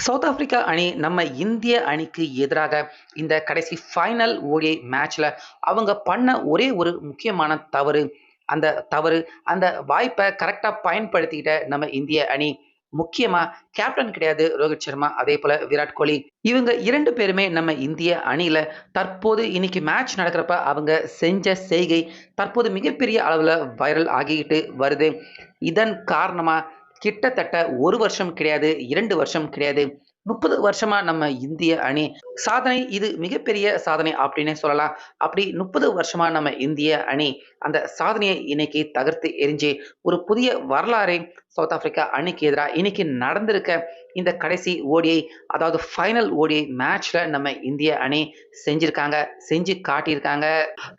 South Africa அணி நம்ம இந்திய அணிக்கு எதிராக இந்த கடைசி ஃபைனல் ஓடிஐ மேட்ச்ல அவங்க பண்ண ஒரே ஒரு முக்கியமான தவறு. அந்த தவறு அந்த வாய்ப்பை கரெக்டாக பயன்படுத்திக்கிட்ட நம்ம இந்திய அணி. முக்கியமா கேப்டன் கிடையாது ரோஹித் சர்மா அதே போல விராட் கோலி. இவங்க இரண்டு பேருமே நம்ம இந்திய அணியில தற்போது இன்னைக்கு மேட்ச் நடக்கிறப்ப அவங்க செஞ்ச செய்கை தற்போது மிகப்பெரிய அளவில் வைரல் ஆகிக்கிட்டு வருது. இதன் காரணமா கிட்டத்தட்ட ஒரு வருஷம் கிடையாது இரண்டு வருஷம் கிடையாது. முப்பது வருஷமா நம்ம இந்திய அணி. சாதனை இது மிகப்பெரிய சாதனை அப்படின்னே சொல்லலாம். அப்படி முப்பது வருஷமா நம்ம இந்திய அணி அந்த சாதனையை இன்னைக்கு தகர்த்து எரிஞ்சு ஒரு புதிய வரலாறை சவுத் ஆப்பிரிக்கா அணிக்கு எதிராக இன்னைக்கு நடந்திருக்க இந்த கடைசி ஓடியை அதாவது ஃபைனல் ஓடியை மேட்ச்ல நம்ம இந்திய அணி செஞ்சிருக்காங்க செஞ்சு காட்டியிருக்காங்க.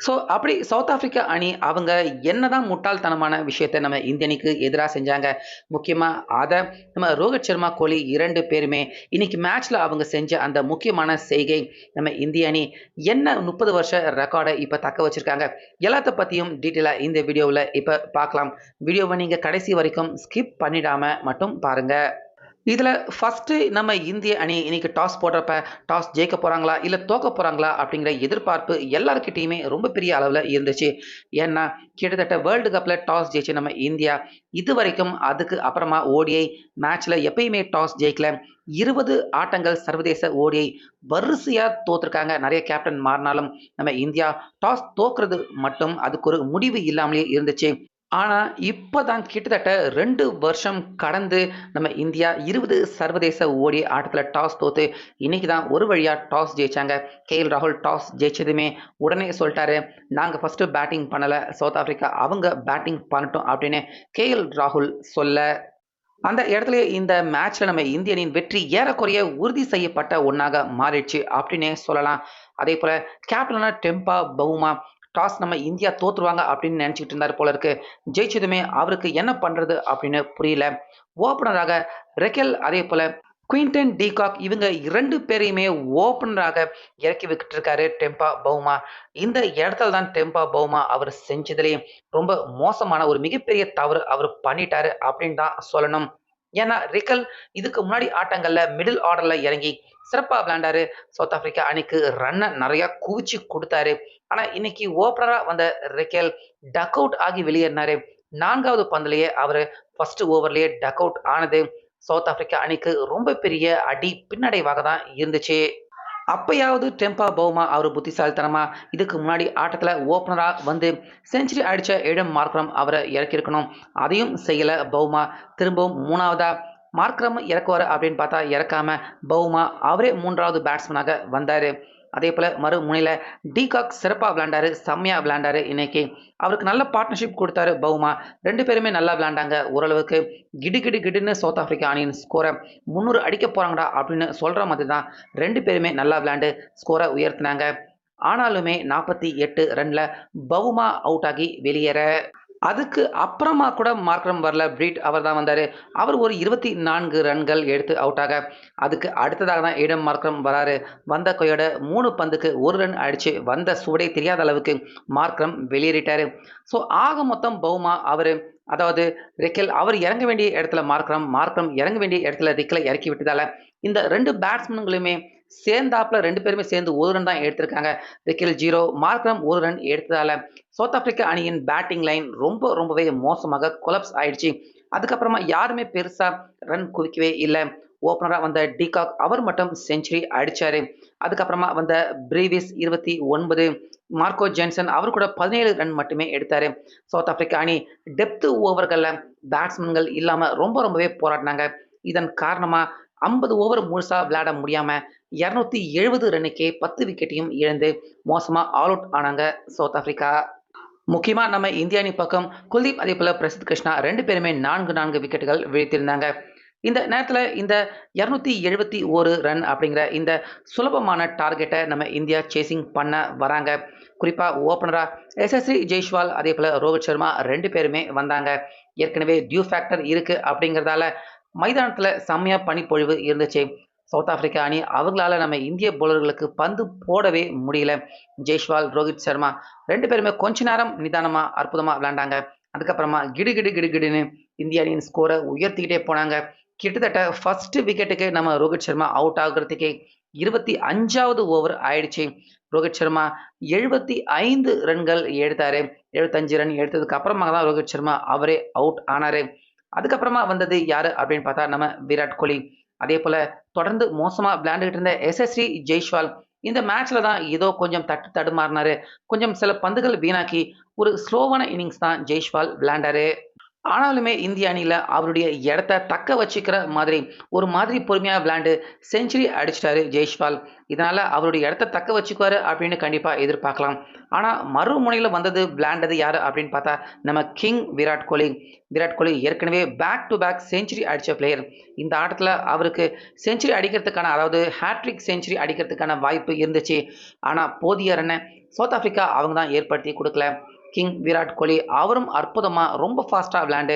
ஸோ அப்படி சவுத் ஆப்பிரிக்கா அணி அவங்க என்னதான் முட்டாள்தனமான விஷயத்த நம்ம இந்திய அணிக்கு எதிராக செஞ்சாங்க முக்கியமாக அதை நம்ம ரோஹித் சர்மா கோலி இரண்டு பேருமே இன்னைக்கு மேட்ச்ல அவங்க செஞ்ச அந்த முக்கியமான செய்கை நம்ம இந்திய அணி என்ன முப்பது வருஷ ரெக்கார்டை இப்போ தக்க வச்சிருக்காங்க எல்லாத்த பற்றியும் டீட்டெயிலாக இந்த வீடியோவில் இப்போ பார்க்கலாம். வீடியோவை நீங்கள் கடைசி வரைக்கும் ஸ்கிப் பண்ணிடாம மட்டும் பாருங்க. இதில் ஃபஸ்ட்டு நம்ம இந்திய அணி இன்னைக்கு டாஸ் போடுறப்ப டாஸ் ஜெயிக்க போகிறாங்களா இல்லை தோக்க போகிறாங்களா அப்படிங்கிற எதிர்பார்ப்பு எல்லாருக்கிட்டேயுமே ரொம்ப பெரிய அளவில் இருந்துச்சு. ஏன்னா கிட்டத்தட்ட வேர்ல்டு கப்பில் டாஸ் ஜெயிச்சு நம்ம இந்தியா இது வரைக்கும் அதுக்கு அப்புறமா ஓடிஐ மேட்ச்சில் எப்பயுமே டாஸ் ஜெயிக்கல. இருபது ஆட்டங்கள் சர்வதேச ஓடியை வரிசையாக தோத்துருக்காங்க. நிறைய கேப்டன் மாறினாலும் நம்ம இந்தியா டாஸ் தோக்குறது மட்டும் அதுக்கு ஒரு முடிவு இல்லாமலே இருந்துச்சு. ஆனால் இப்போ தான் கிட்டத்தட்ட ரெண்டு வருஷம் கடந்து நம்ம இந்தியா இருபது சர்வதேச ஓடி ஆட்டத்தில் டாஸ் தோத்து இன்னைக்கு தான் ஒரு வழியாக டாஸ் ஜெயிச்சாங்க. கே எல் ராகுல் டாஸ் ஜெயிச்சதுமே உடனே சொல்லிட்டாரு நாங்கள் ஃபஸ்ட்டு பேட்டிங் பண்ணலை சவுத் ஆஃப்ரிக்கா அவங்க பேட்டிங் பண்ணட்டும் அப்படின்னு கே எல் ராகுல் சொல்ல அந்த இடத்துல இந்த மேட்ச்ல நம்ம இந்தியனின் வெற்றி ஏறக்குறைய உறுதி செய்யப்பட்ட ஒன்றாக மாறிடுச்சு அப்படின்னே சொல்லலாம். அதே போல கேப்டனான டெம்பா பவுமா டாஸ் நம்ம இந்தியா தோற்றுருவாங்க அப்படின்னு நினச்சிக்கிட்டு இருந்தார் போல இருக்கு. ஜெயிச்சதுமே அவருக்கு என்ன பண்ணுறது அப்படின்னு புரியல. ஓப்பனராக ரெக்கெல் அதே போல் குயின்டன் டீகாக் இவங்க இரண்டு பேரையுமே ஓப்பனராக இறக்கி விட்டுட்டு இருக்காரு டெம்பா பவுமா இந்த இடத்துல தான் டெம்பா பவுமா அவர் செஞ்சதுலேயே ரொம்ப மோசமான ஒரு மிகப்பெரிய தவறு அவர் பண்ணிட்டாரு அப்படின்னு தான் சொல்லணும். ஏன்னா ரிக்கல் இதுக்கு முன்னாடி ஆட்டங்கள்ல மிடில் ஆர்டர்ல இறங்கி சிறப்பாக விளையாண்டாரு. சவுத் ஆப்பிரிக்கா அணிக்கு ரன்னை நிறையா குவிச்சு கொடுத்தாரு. ஆனால் இன்னைக்கு ஓப்பனராக வந்த ரிக்கல் டக் அவுட் ஆகி வெளியேறினாரு. நான்காவது பந்துலயே அவர் ஃபர்ஸ்ட் ஓவர்லேயே டக் அவுட் ஆனது. சவுத் ஆப்பிரிக்கா அணிக்கு ரொம்ப பெரிய அடி பின்னடைவாக தான் இருந்துச்சு. அப்பயாவது டெம்பா பவுமா அவர் புத்திசாலித்தனமா? இதுக்கு முன்னாடி ஆட்டத்தில் ஓப்பனராக வந்து செஞ்சுரி அடித்த இடம் மார்க்ரம் அவரை இறக்கியிருக்கணும். அதையும் செய்யலை பவுமா. திரும்பவும் மூணாவதா? மார்க்ரம் இறக்குவார் அப்படின்னு பார்த்தா இறக்காம பவுமா அவரே மூன்றாவது பேட்ஸ்மேனாக வந்தார். அதே போல் மறு முனையில் சிறப்பாக விளாண்டாரு செம்மையாக விளாண்டாரு இன்னைக்கு. அவருக்கு நல்ல பார்ட்னர்ஷிப் கொடுத்தாரு பவுமா. ரெண்டு பேருமே நல்லா விளாண்டாங்க ஓரளவுக்கு கிடு கிடு கிடுன்னு சவுத் ஆஃப்ரிக்கா அணியின் ஸ்கோரை முந்நூறு அடிக்க போகிறாங்கடா அப்படின்னு சொல்கிற மாதிரி தான் ரெண்டு பேருமே நல்லா விளாண்டு ஸ்கோரை உயர்த்தினாங்க. ஆனாலுமே நாற்பத்தி எட்டு ரனில் பவுமா அவுட் ஆகி வெளியேற. அதுக்கு அப்புறமா கூட மார்க்ரம் வரல. பிரீட் அவர் தான் வந்தார். அவர் ஒரு இருபத்தி நான்கு ரன்கள் எடுத்து அவுட்டாக அதுக்கு அடுத்ததாக தான் இடம் மார்க்ரம் வராரு. வந்த கொயோட மூணு பந்துக்கு ஒரு ரன் அடித்து வந்த சுவடை தெரியாத அளவுக்கு மார்க்ரம் வெளியேறிட்டார். ஸோ ஆக மொத்தம் பவுமா அவர் அதாவது ரிக்கல் அவர் இறங்க வேண்டிய இடத்துல மார்க்ரம் மார்க்ரம் இறங்க வேண்டிய இடத்துல ரிக்கலை இறக்கி விட்டதால இந்த ரெண்டு பேட்ஸ்மேன்களுமே சேர்ந்தாப்புல ரெண்டு பேருமே சேர்ந்து ஒரு ரன் தான் எடுத்திருக்காங்க. ரிக்கில் ஜீரோ மார்க்ரம் ஒரு ரன் எடுத்ததால சவுத் ஆப்பிரிக்கா அணியின் பேட்டிங் லைன் ரொம்ப ரொம்பவே மோசமாக கொலப்ஸ் ஆயிடுச்சு. அதுக்கப்புறமா யாருமே பெருசா ரன் குவிக்கவே இல்லை. ஓப்பனராக வந்த டிகாக் அவர் மட்டும் செஞ்சுரி அடிச்சாரு. அதுக்கப்புறமா வந்த பிரீவிஸ் இருபத்தி ஒன்பது மார்க்கோ ஜென்சன் அவர் கூட பதினேழு ரன் மட்டுமே எடுத்தார். சவுத் ஆப்பிரிக்கா அணி டெப்த் ஓவர்களில் பேட்ஸ்மேன்கள் இல்லாமல் ரொம்ப ரொம்பவே போராடினாங்க. இதன் காரணமாக ஐம்பது ஓவர் முழுசாக விளையாட முடியாமல் இரநூத்தி எழுபது ரன்னுக்கே பத்து விக்கெட்டையும் இழந்து மோசமாக ஆல் அவுட் ஆனாங்க சவுத் ஆஃப்ரிக்கா முக்கியமாக நம்ம இந்திய அணி பக்கம் குல்தீப் அதே போல் பிரசித் கிருஷ்ணா ரெண்டு பேருமே நான்கு நான்கு விக்கெட்டுகள் வீழ்த்தியிருந்தாங்க. இந்த நேரத்தில் இந்த இரநூத்தி எழுபத்தி ஒரு ரன் அப்படிங்கிற இந்த சுலபமான டார்கெட்டை நம்ம இந்தியா சேசிங் பண்ண வராங்க. குறிப்பாக ஓப்பனராக எஸ்எஸ்ரி ஜெய்ஷ்வால் அதே போல் ரோஹித் சர்மா ரெண்டு பேருமே வந்தாங்க. ஏற்கனவே டியூ ஃபேக்டர் இருக்குது அப்படிங்கிறதால மைதானத்தில் செம்மையாக பனிப்பொழிவு இருந்துச்சு. சவுத் ஆப்பிரிக்கா அணி அவங்களால நம்ம இந்திய பவுலர்களுக்கு பந்து போடவே முடியல. ஜெய்ஷ்வால் ரோஹித் சர்மா ரெண்டு பேருமே கொஞ்ச நேரம் நிதானமாக அற்புதமாக விளையாண்டாங்க. அதுக்கப்புறமா கிடு கிடு கிடு கிடுன்னு இந்திய அணியின் ஸ்கோரை உயர்த்திக்கிட்டே போனாங்க. கிட்டத்தட்ட ஃபர்ஸ்ட் விக்கெட்டுக்கு நம்ம ரோஹித் சர்மா அவுட் ஆகுறதுக்கே இருபத்தி அஞ்சாவது ஓவர் ஆயிடுச்சு. ரோஹித் சர்மா எழுபத்தி ஐந்து ரன்கள் எடுத்தாரு. எழுபத்தஞ்சு ரன் எடுத்ததுக்கு அப்புறமா தான் ரோஹித் சர்மா அவரே அவுட் ஆனாரு. அதுக்கப்புறமா வந்தது யாரு அப்படின்னு பார்த்தா நம்ம விராட் கோலி. அதே போல தொடர்ந்து மோசமா விளையாண்டுகிட்டு இருந்த எஸ்எஸ்சி ஜெய்ஷ்வால் இந்த மேட்ச்ல தான் ஏதோ கொஞ்சம் தட்டு தடுமாறினாரு. கொஞ்சம் சில பந்துகள் வீணாக்கி ஒரு ஸ்லோவான இன்னிங்ஸ் தான் ஜெய்ஷ்வால் விளையாண்டாரு. ஆனாலுமே இந்திய அணியில் அவருடைய இடத்த தக்க வச்சுக்கிற மாதிரி ஒரு மாதிரி பொறுமையாக விளையாண்டு செஞ்சுரி அடிச்சிட்டாரு ஜெய்ஷ்வால் இதனால் அவருடைய இடத்த தக்க வச்சுக்குவாரு அப்படின்னு கண்டிப்பாக எதிர்பார்க்கலாம். ஆனால் மறுமுனையில் வந்தது விளையாண்டது யார் அப்படின்னு பார்த்தா நம்ம கிங் விராட் கோலி. விராட் கோலி ஏற்கனவே பேக் டு பேக் செஞ்சுரி அடித்த பிளேயர் இந்த ஆட்டத்தில் அவருக்கு செஞ்சுரி அடிக்கிறதுக்கான அதாவது ஹேட்ரிக் செஞ்சுரி அடிக்கிறதுக்கான வாய்ப்பு இருந்துச்சு. ஆனால் போதிய ரன்னை சவுத் ஆஃப்ரிக்கா அவங்க தான் ஏற்படுத்தி கொடுக்கல. கிங் விராட் கோலி அவரும் அற்புதமாக ரொம்ப ஃபாஸ்ட்டாக விளையாண்டு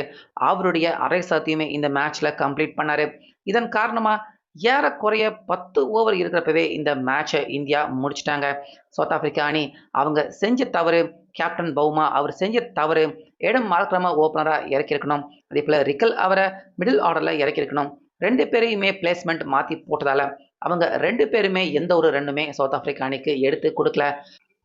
அவருடைய அரை சத்தியமே இந்த மேட்ச்சில் கம்ப்ளீட் பண்ணார். இதன் காரணமாக ஏறக்குறைய பத்து ஓவர் இருக்கிறப்பவே இந்த மேட்சை இந்தியா முடிச்சிட்டாங்க. சவுத் ஆப்பிரிக்கா அணி அவங்க செஞ்ச தவறு கேப்டன் பவுமா அவர் செஞ்ச தவறு இடம் மார்க்ரம ஓப்பனராக இறக்கியிருக்கணும். அதே போல் ரிக்கல் அவரை மிடில் ஆர்டரில் இறக்கியிருக்கணும். ரெண்டு பேரையுமே பிளேஸ்மெண்ட் மாற்றி போட்டதால் அவங்க ரெண்டு பேருமே எந்த ஒரு ரெண்டுமே சவுத் ஆப்பிரிக்கா அணிக்கு எடுத்து கொடுக்கல.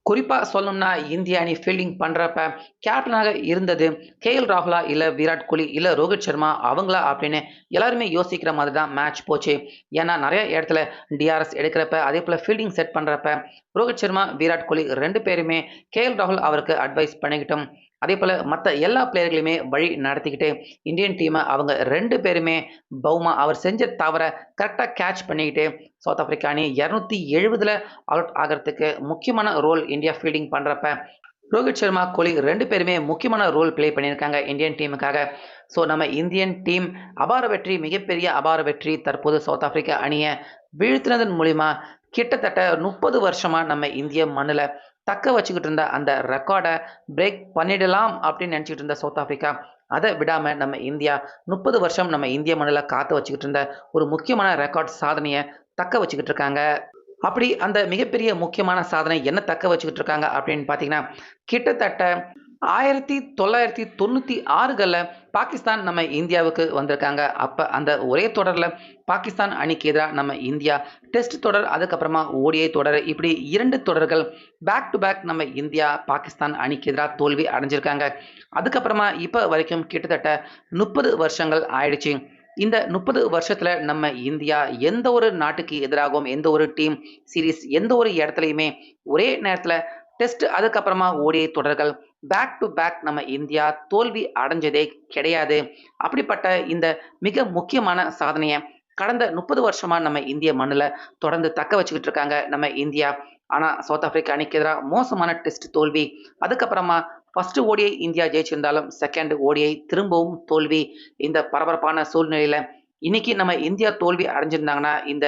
குறிப்பாக சொல்லணும்னா இந்திய அணி ஃபீல்டிங் பண்ணுறப்ப கேப்டனாக இருந்தது. கே எல் ராகுலா இல்லை விராட் கோலி இல்லை ரோஹித் சர்மா அவங்களா அப்படின்னு எல்லாருமே யோசிக்கிற மாதிரி தான் மேட்ச் போச்சு. ஏன்னா நிறைய இடத்துல டிஆர்எஸ் எடுக்கிறப்ப அதே போல் ஃபீல்டிங் செட் பண்ணுறப்ப ரோஹித் சர்மா விராட் கோலி ரெண்டு பேருமே கே எல் ராகுல் அவருக்கு அட்வைஸ் பண்ணிக்கிட்டோம். அதே போல் மற்ற எல்லா பிளேயர்களையுமே வழி நடத்திக்கிட்டு இந்தியன் டீமை அவங்க ரெண்டு பேருமே பவுமா அவர் செஞ்ச தவறை கரெக்டாக கேட்ச் பண்ணிக்கிட்டு சவுத் ஆப்பிரிக்கா அணி இரநூத்தி எழுபதில் அவுட் ஆகிறதுக்கு முக்கியமான ரோல் இந்தியா ஃபீல்டிங் பண்ணுறப்ப ரோஹித் சர்மா கோலி ரெண்டு பேருமே முக்கியமான ரோல் ப்ளே பண்ணியிருக்காங்க இந்தியன் டீமுக்காக ஸோ நம்ம இந்தியன் டீம் அபார வெற்றி மிகப்பெரிய அபார வெற்றி தற்போது சவுத் ஆப்பிரிக்கா அணியை வீழ்த்தினதன் மூலிமா கிட்டத்தட்ட முப்பது வருஷமாக நம்ம இந்திய மண்ணில் தக்க வச்சுக்கிட்டு இருந்த அந்த ரெக்கார்டை பிரேக் பண்ணிடலாம் அப்படின்னு நினச்சிக்கிட்டு இருந்த சவுத் ஆஃப்ரிக்கா அதை விடாமல் நம்ம இந்தியா முப்பது வருஷம் நம்ம இந்திய மண்ணில் காத்து வச்சுக்கிட்டு இருந்த ஒரு முக்கியமான ரெக்கார்ட் சாதனையை தக்க வச்சுக்கிட்டு இருக்காங்க. அப்படி அந்த மிகப்பெரிய முக்கியமான சாதனை என்ன தக்க வச்சுக்கிட்டு இருக்காங்க அப்படின்னு பார்த்தீங்கன்னா கிட்டத்தட்ட ஆயிரத்தி தொள்ளாயிரத்தி தொண்ணூற்றி ஆறுகளில் பாகிஸ்தான் நம்ம இந்தியாவுக்கு வந்திருக்காங்க. அப்போ அந்த ஒரே தொடரில் பாகிஸ்தான் அணிக்கு எதிராக நம்ம இந்தியா டெஸ்ட் தொடர் அதுக்கப்புறமா ஓடிஐ தொடர் இப்படி இரண்டு தொடர்கள் பேக் டு பேக் நம்ம இந்தியா பாகிஸ்தான் அணிக்கு எதிராக தோல்வி அடைஞ்சிருக்காங்க. அதுக்கப்புறமா இப்போ வரைக்கும் கிட்டத்தட்ட முப்பது வருஷங்கள் ஆயிடுச்சு. இந்த முப்பது வருஷத்தில் நம்ம இந்தியா எந்த ஒரு நாட்டுக்கு எதிராகவும் எந்த ஒரு டீம் சீரீஸ் எந்த ஒரு இடத்துலையுமே ஒரே நேரத்தில் டெஸ்ட் அதுக்கப்புறமா ஓடிய தொடர்கள் பேக் டு பேக் நம்ம இந்தியா தோல்வி அடைஞ்சதே கிடையாது. அப்படிப்பட்ட இந்த மிக முக்கியமான சாதனையை கடந்த முப்பது வருஷமா நம்ம இந்திய மண்ணில் தொடர்ந்து தக்க வச்சுக்கிட்டு இருக்காங்க நம்ம இந்தியா. ஆனால் சவுத் ஆப்பிரிக்கா அணிக்கு எதிராக மோசமான டெஸ்ட் தோல்வி. அதுக்கப்புறமா ஃபர்ஸ்ட் ஓடியை இந்தியா ஜெயிச்சிருந்தாலும் செகண்ட் ஓடியை திரும்பவும் தோல்வி. இந்த பரபரப்பான சூழ்நிலையில இன்னைக்கு நம்ம இந்தியா தோல்வி அடைஞ்சிருந்தாங்கன்னா இந்த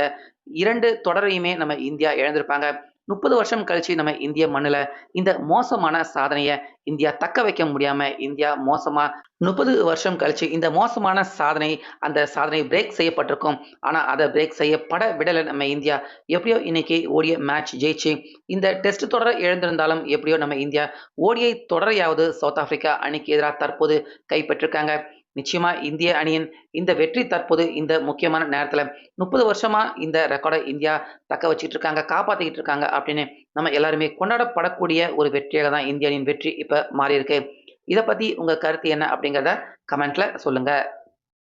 இரண்டு தொடரையுமே நம்ம இந்தியா இழந்திருப்பாங்க. முப்பது வருஷம் கழிச்சு நம்ம இந்திய மண்ணில் இந்த மோசமான சாதனையை இந்தியா தக்க வைக்க முடியாம இந்தியா மோசமா முப்பது வருஷம் கழிச்சு இந்த மோசமான சாதனை அந்த சாதனை பிரேக் செய்யப்பட்டிருக்கும். ஆனால் அதை பிரேக் செய்யப்பட விடலை நம்ம இந்தியா. எப்படியோ இன்னைக்கு ஓடிய மேட்ச் ஜெயிச்சு இந்த டெஸ்ட் தொடரை இழந்திருந்தாலும் எப்படியோ நம்ம இந்தியா ஓடியை தொடரையாவது சவுத் ஆப்பிரிக்கா அணிக்கு எதிராக தற்போது கைப்பற்றிருக்காங்க. நிச்சயமா இந்திய அணியின் இந்த வெற்றி தற்போது இந்த முக்கியமான நேரத்தில் முப்பது வருஷமா இந்த ரெக்கார்டை இந்தியா தக்க வச்சுட்டு இருக்காங்க காப்பாற்றிக்கிட்டு இருக்காங்க அப்படின்னு நம்ம எல்லாருமே கொண்டாடப்படக்கூடிய ஒரு வெற்றியாக தான் இந்திய அணியின் வெற்றி இப்போ மாறி இருக்கு இதை பற்றி உங்கள் கருத்து என்ன அப்படிங்கிறத கமெண்ட்ல சொல்லுங்கள்